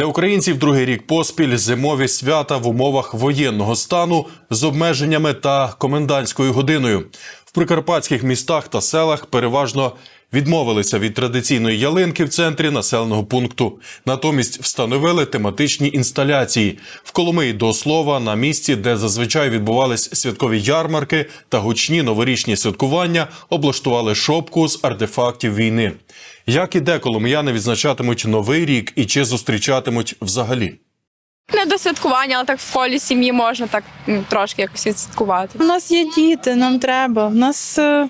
Для українців другий рік поспіль зимові свята в умовах воєнного стану з обмеженнями та комендантською годиною. В прикарпатських містах та селах переважно відмовилися від традиційної ялинки в центрі населеного пункту. Натомість встановили тематичні інсталяції в Коломиї до слова на місці, де зазвичай відбувались святкові ярмарки та гучні новорічні святкування, облаштували шопку з артефактів війни. Як і де коломияни відзначатимуть новий рік і чи зустрічатимуть взагалі? Не до святкування, але так в колі сім'ї можна так м, трошки якось відсвяткувати. У нас є діти, нам треба. У нас е,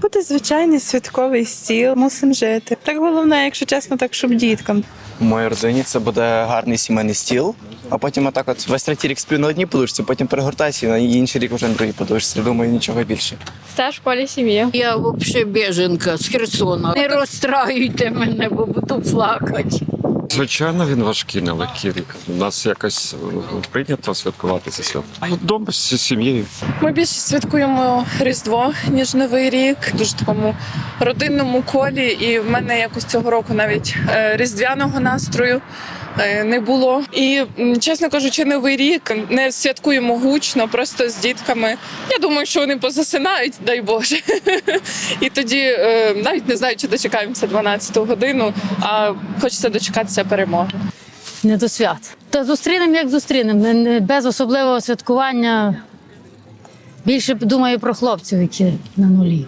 буде звичайний святковий стіл, мусимо жити. Так головне, якщо чесно, так щоб діткам. У моїй родині це буде гарний сімейний стіл, а потім отак от весь третій рік сплю на одній подушці, потім перегортаюся і на інший рік вже на другій подушці. Думаю, нічого більше. Теж в колі сім'ї. Я взагалі біженка з Херсона. Не розстраюйте мене, бо буду плакати. Звичайно, він важкий нелегкий рік. У нас якось е, прийнято святкувати це свято. Вдома з сім'єю. Ми більше святкуємо Різдво, ніж Новий рік, дуже такому родинному колі. І в мене якось цього року навіть е, різдвяного настрою е, не було. І чесно кажучи, новий рік не святкуємо гучно, просто з дітками. Я думаю, що вони позасинають, дай Боже. І тоді навіть не знаю, чи дочекаємося 12 годину, а хочеться дочекатися перемоги. не до свят. Та зустрінемо, як зустрінемо, не- не- без особливого святкування. Більше думаю про хлопців, які на нулі.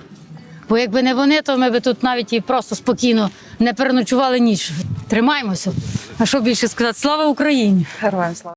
Бо якби не вони, то ми б тут навіть і просто спокійно не переночували ніч. Тримаймося. А що більше сказати? Слава Україні! Героям слава!